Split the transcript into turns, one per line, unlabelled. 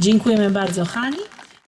Dziękujemy bardzo Hani.